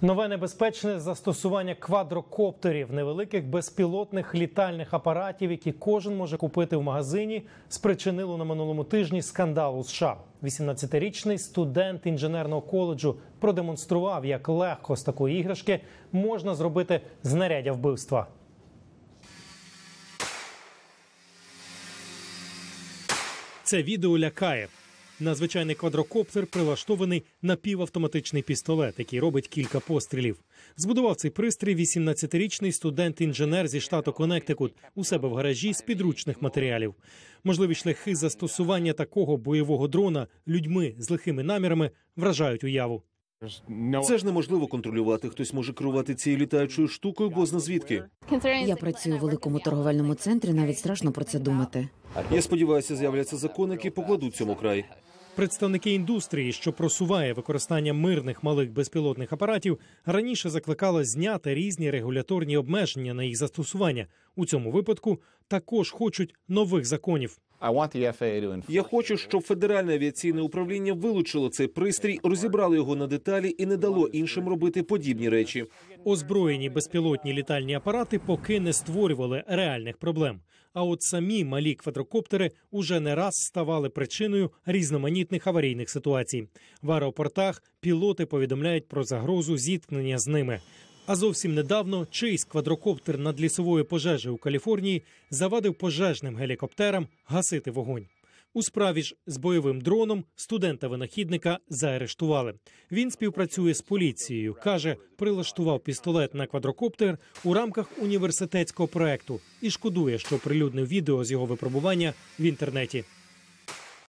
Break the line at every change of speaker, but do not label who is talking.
Нове небезпечне застосування квадрокоптерів, невеликих безпілотних літальних апаратів, які кожен може купити в магазині, спричинило на минулому тижні скандал у США. 18-річний студент інженерного коледжу продемонстрував, як легко з такої іграшки можна зробити знаряддя вбивства. Це відео лякає. Надзвичайний квадрокоптер прилаштований напівавтоматичний пістолет, який робить кілька пострілів. Збудував цей пристрій 18-річний студент-інженер зі штату Коннектикут у себе в гаражі з підручних матеріалів. Можливі шляхи застосування такого бойового дрона людьми з лихими намірами вражають уяву.
Це ж неможливо контролювати. Хтось може керувати цією літаючою штукою, бозна звідки.
Я працюю у великому торговельному центрі. Навіть страшно про це думати.
Я сподіваюся, з'являться закони, які покладуть цьому край.
Представники індустрії, що просуває використання мирних малих безпілотних апаратів, раніше закликали зняти різні регуляторні обмеження на їх застосування. У цьому випадку також хочуть нових законів.
I want the FAA to
Я хочу, щоб федеральне авіаційне управління вилучило цей пристрій, розібрало його на деталі і не дало іншим робити подібні речі.
Озброєні безпілотні літальні апарати поки не створювали реальних проблем. А от самі малі квадрокоптери уже не раз ставали причиною різноманітних аварійних ситуацій. В аеропортах пілоти повідомляють про загрозу зіткнення з ними. А зовсім недавно чийсь квадрокоптер над лісовою пожежею у Каліфорнії завадив пожежним гелікоптерам гасити вогонь. У справі ж з бойовим дроном студента-винахідника заарештували. Він співпрацює з поліцією. каже, прилаштував пістолет на квадрокоптер у рамках університетського проекту і шкодує, що прилюднив відео з його випробування в інтернеті.